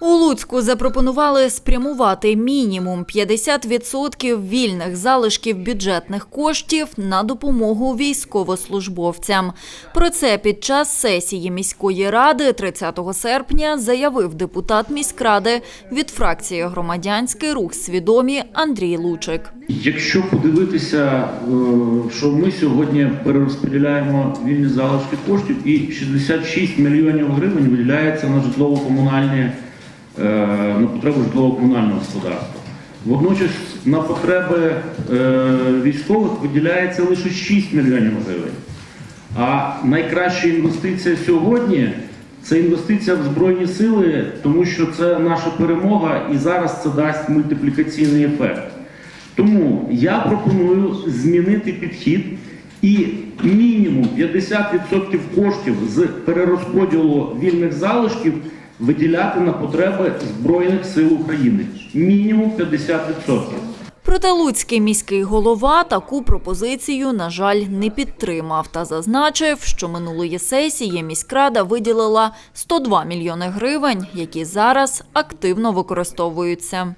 У Луцьку запропонували спрямувати мінімум 50% вільних залишків бюджетних коштів на допомогу військовослужбовцям. Про це під час сесії міської ради 30 серпня заявив депутат міськради від фракції Громадянський рух свідомі Андрій Лучик. Якщо подивитися, е, що ми сьогодні перерозподіляємо вільні залишки коштів, і 66 мільйонів гривень виділяється на житлово-комунальні на потреби житлово-комунального господарства. Водночас на потреби е, військових виділяється лише 6 мільйонів гривень. А найкраща інвестиція сьогодні це інвестиція в Збройні сили, тому що це наша перемога і зараз це дасть мультиплікаційний ефект. Тому я пропоную змінити підхід і мінімум 50% коштів з перерозподілу вільних залишків виділяти на потреби Збройних сил України. Мінімум 50%. Проте Луцький міський голова таку пропозицію, на жаль, не підтримав та зазначив, що минулої сесії міськрада виділила 102 мільйони гривень, які зараз активно використовуються.